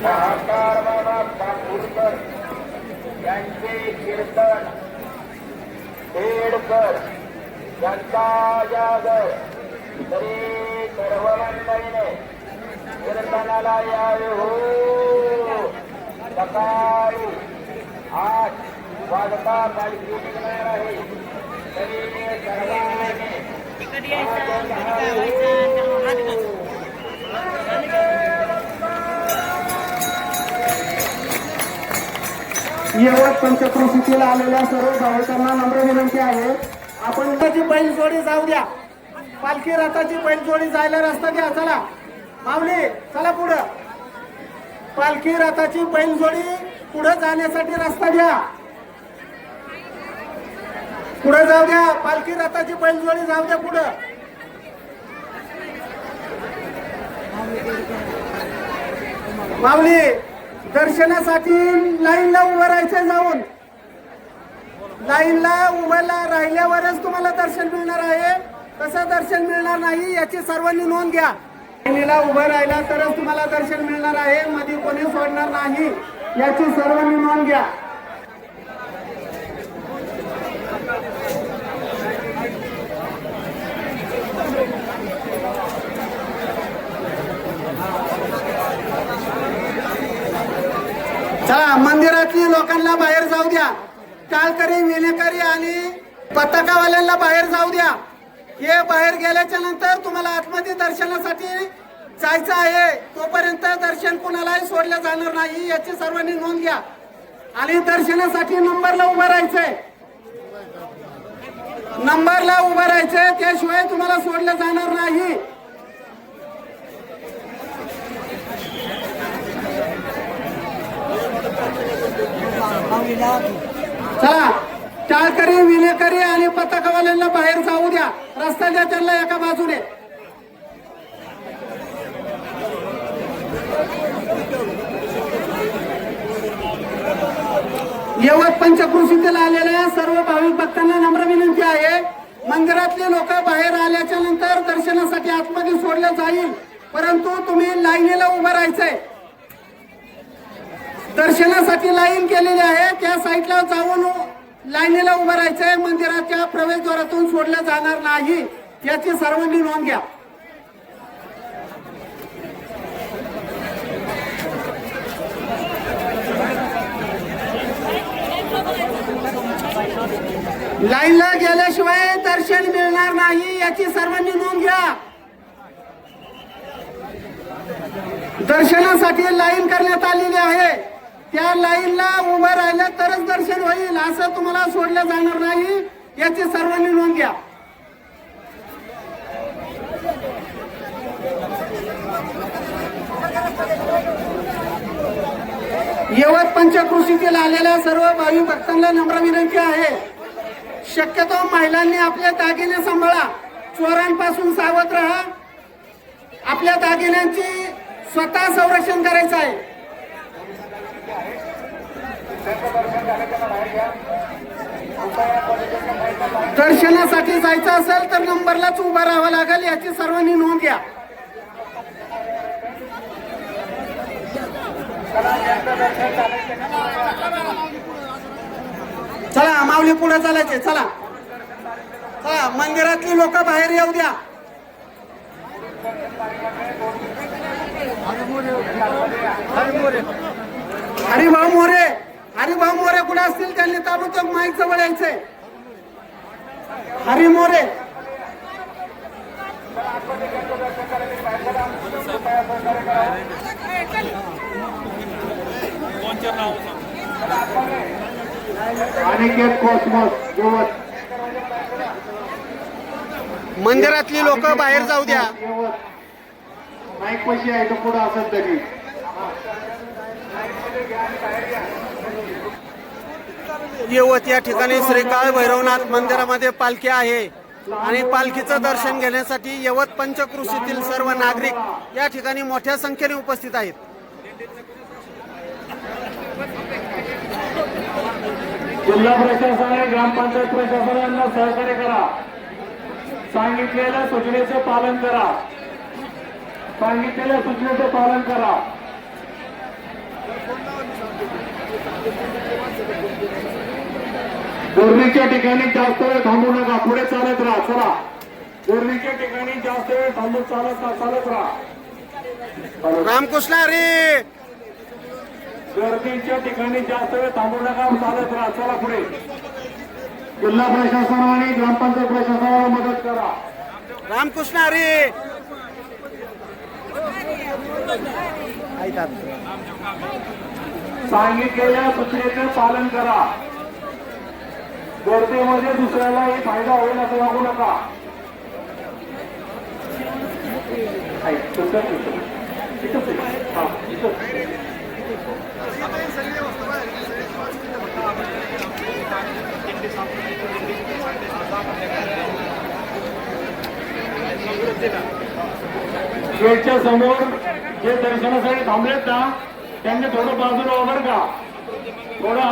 महाकार बाबा कापूरकर यांचे कीर्तन खेडकर यांचा जागर तरी सर्व मंडळीने कीर्तनाला यावे हो. सकाळी आठ वाजता पालखी निघणार आहे. तरी सर्वांनी यवत पंचक्रोशीतील आलेल्या सर्व भाविकांना नम्र विनंती आहे. आपण त्याची बैलजोडी जाऊ द्या. पालखी रथाची बैलजोडी जायला रस्ता द्या चला. माऊली चला पुढं. पालखी रथाची बैलजोडी पुढे जाण्यासाठी रस्ता द्या पुढे जाऊ द्या. पालखी रथाची बैलजोडी जाऊ द्या पुढं. माऊली दर्शनासाठी लाईनला उभं राहायचं जाऊन. लाईनला उभ्याला राहिल्यावरच तुम्हाला दर्शन मिळणार आहे. तसं दर्शन मिळणार नाही याची सर्वांनी नोंद घ्या. लाईनीला उभं राहिला तरच तुम्हाला दर्शन मिळणार आहे. मध्ये कोणी सोडणार नाही याची सर्वांनी नोंद घ्या. चला मंदिरातली लोकांना बाहेर जाऊ द्या. टाळकरी विणेकरी आणि पताकावाल्यांना बाहेर जाऊ द्या. हे बाहेर गेल्याच्यानंतर तुम्हाला आतमध्ये दर्शनासाठी जायचं आहे. तोपर्यंत दर्शन कुणालाही सोडलं जाणार नाही याची सर्वांनी नोंद घ्या. आणि दर्शनासाठी नंबरला उभं राहायचंय. नंबरला उभं राहायचंय त्याशिवाय तुम्हाला सोडलं जाणार नाही. चला. टाळकरी विनेकरी आणि पथकवाल्यांना बाहेर जाऊ द्या. रस्ता द्या त्यांना एका बाजूने. यवत पंचकृषीतील आलेल्या सर्व भाविक भक्तांना नम्र विनंती आहे. मंदिरातले लोक बाहेर आल्याच्यानंतर दर्शनासाठी आतमध्ये सोडलं जाईल. परंतु तुम्ही लाईनीला उभं राहायचंय. दर्शनासाठी लाईन केलेली आहे. त्या साईडला जाऊन लाईनीला उभं राहायचंय. मंदिराच्या प्रवेशद्वारातून सोडलं जाणार नाही. याची सर्वांनी नोंद घ्या. लाईनला गेल्याशिवाय दर्शन मिळणार नाही. याची सर्वांनी नोंद घ्या. दर्शनासाठी लाईन करण्यात आलेली आहे. त्या लाईनला उभं राहिलं तरच दर्शन होईल असं तुम्हाला सोडलं जाणार नाही. याची सर्वांनी नोंद घ्या. यवत पंचकृषीतील आलेल्या सर्व भावी भक्तांना नम्र विनंती आहे. शक्यतो महिलांनी आपले दागिने सांभाळा. चोरांपासून सावध राहा. आपल्या दागिन्यांची स्वतः संरक्षण करायचं आहे. दर्शनासाठी जायचं असेल तर नंबरलाच उभा राहावं लागेल याची सर्वांनी नोंद घ्या. चला माऊली पुढे चालायचे चला. चला मंदिरातली लोक बाहेर येऊ द्या. हरिभाऊ मोरे. हरिभाऊ मोरे कुठे असतील त्यांनी ताबडतोब माईक जवळ यायचंय. हरी मोरे. अनिकेत कॉस्मॉस यवत. मंदिरातली लोक बाहेर जाऊ द्या. माईक पशी आहे तो पुढं असेल तरी. येवत या ठिकाणी श्री काळ भैरवनाथ मंदिरामध्ये पालखी आहे. आणि पालखीचं दर्शन घेण्यासाठी यवत पंचकृषीतील सर्व नागरिक या ठिकाणी मोठ्या संख्येने उपस्थित आहेत. जिल्हा प्रशासन आणि ग्रामपंचायत प्रशासनाला सहकार्य करा. सांगितलेल्या सूचनेचं पालन करा. सांगितलेल्या सूचनेचं पालन करा. बोर्णीच्या ठिकाणी जास्त वेळ थांबू नका. पुढे चालत राहा. चला. बोर्णीच्या ठिकाणी जास्त वेळ थांबून चालत राहा. चालत राहा. रामकृष्ण हरी! गर्दीच्या ठिकाणी जास्त वेळ थांबू नका. चालत राहा. चला पुढे. जिल्हा प्रशासन आणि ग्रामपंचायत प्रशासनाला मदत करा. रामकृष्ण हरी! सांगितलेल्या सूचनेचं पालन करा. गर्दीमध्ये दुसऱ्यालाही फायदा होईल असं वागू नका. आहे. गेटच्या समोर जे दर्शनासाठी थांबलेत ना त्यांनी थोडं बाजूला वगैरे का थोडं